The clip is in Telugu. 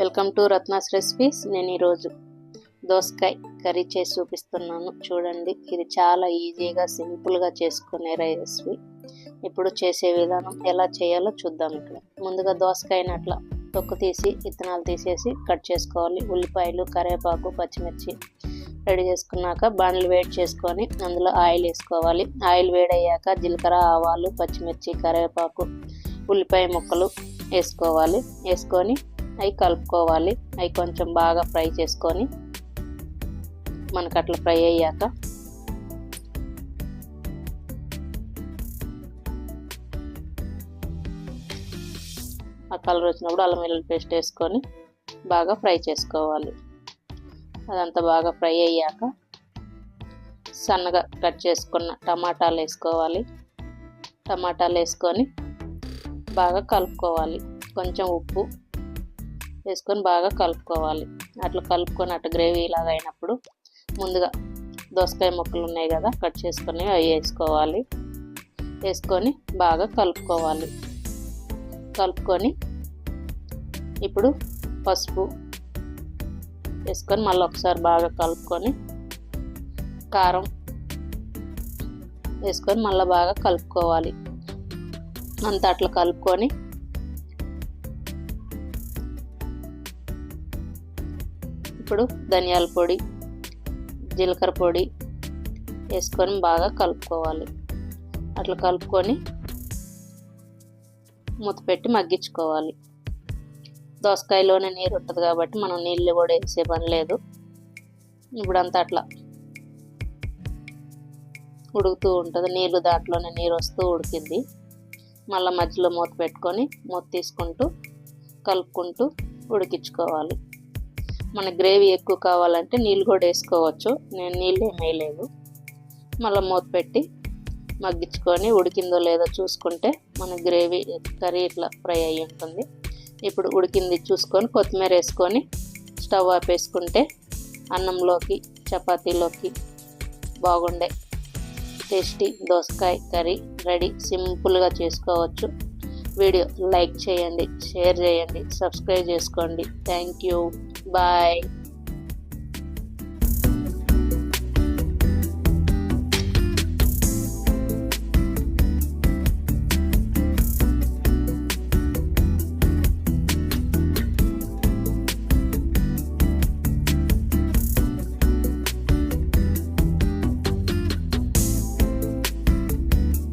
Welcome to Ratna's recipes. నేను ఈరోజు దోసకాయ కర్రీ చేసి చూపిస్తున్నాను. చూడండి ఇది చాలా ఈజీగా సింపుల్గా చేసుకునే రెసిపీ. ఇప్పుడు చేసే విధానం ఎలా చేయాలో చూద్దాం ఇక్కడ. ముందుగా దోసకాయని అట్లా తొక్కు తీసి విత్తనాలు తీసేసి కట్ చేసుకోవాలి. ఉల్లిపాయలు కరివేపాకు పచ్చిమిర్చి రెడీ చేసుకున్నాక బాండ్లు వేడి చేసుకొని అందులో ఆయిల్ వేసుకోవాలి. ఆయిల్ వేడయ్యాక జీలకర్ర ఆవాలు పచ్చిమిర్చి కరివేపాకు ఉల్లిపాయ ముక్కలు వేసుకోవాలి. వేసుకొని అవి కలుపుకోవాలి. అవి కొంచెం బాగా ఫ్రై చేసుకొని మనకు అట్లా ఫ్రై అయ్యాక ఆ కలర్ వచ్చినప్పుడు అల్లం వెల్లుల్లి పేస్ట్ వేసుకొని బాగా ఫ్రై చేసుకోవాలి. అదంతా బాగా ఫ్రై అయ్యాక సన్నగా కట్ చేసుకున్న టమాటాలు వేసుకోవాలి. టమాటాలు వేసుకొని బాగా కలుపుకోవాలి. కొంచెం ఉప్పు వేసుకొని బాగా కలుపుకోవాలి. అట్లా కలుపుకొని అట్లా గ్రేవీ ఇలాగ అయినప్పుడు ముందుగా దోసకాయ ముక్కలు ఉన్నాయి కదా కట్ చేసుకొని అవి వేసుకోవాలి. వేసుకొని బాగా కలుపుకోవాలి. కలుపుకొని ఇప్పుడు పసుపు వేసుకొని మళ్ళీ ఒకసారి బాగా కలుపుకొని కారం వేసుకొని మళ్ళీ బాగా కలుపుకోవాలి. అంతా అట్లా కలుపుకొని ఇప్పుడు ధనియాల పొడి జీలకర్ర పొడి వేసుకొని బాగా కలుపుకోవాలి. అట్లా కలుపుకొని మూత పెట్టి మగ్గించుకోవాలి. దోసకాయలోనే నీరు ఉంటుంది కాబట్టి మనం నీళ్ళు కూడా వేసే పని లేదు. ఇప్పుడంతా అట్లా ఉడుకుతూ ఉంటుంది. నీళ్ళు దాంట్లోనే నీరు వస్తూ ఉడికింది. మళ్ళీ మధ్యలో మూత పెట్టుకొని మూత తీసుకుంటూ కలుపుకుంటూ ఉడికించుకోవాలి. మన గ్రేవీ ఎక్కువ కావాలంటే నీళ్ళు కూడా వేసుకోవచ్చు. నేను నీళ్ళు ఏం వేయలేదు మళ్ళీ మూత పెట్టి మగ్గించుకొని ఉడికిందో లేదో చూసుకుంటే మన గ్రేవీ కర్రీ ఇట్లా ఫ్రై అయ్యి ఉంటుంది. ఇప్పుడు ఉడికింది చూసుకొని కొత్తిమీర వేసుకొని స్టవ్ ఆపేసుకుంటే అన్నంలోకి చపాతీలోకి బాగుండే టేస్టీ దోసకాయ కర్రీ రెడీ. సింపుల్గా చేసుకోవచ్చు. వీడియో లైక్ చేయండి షేర్ చేయండి సబ్స్క్రైబ్ చేసుకోండి. Thank you. Bye.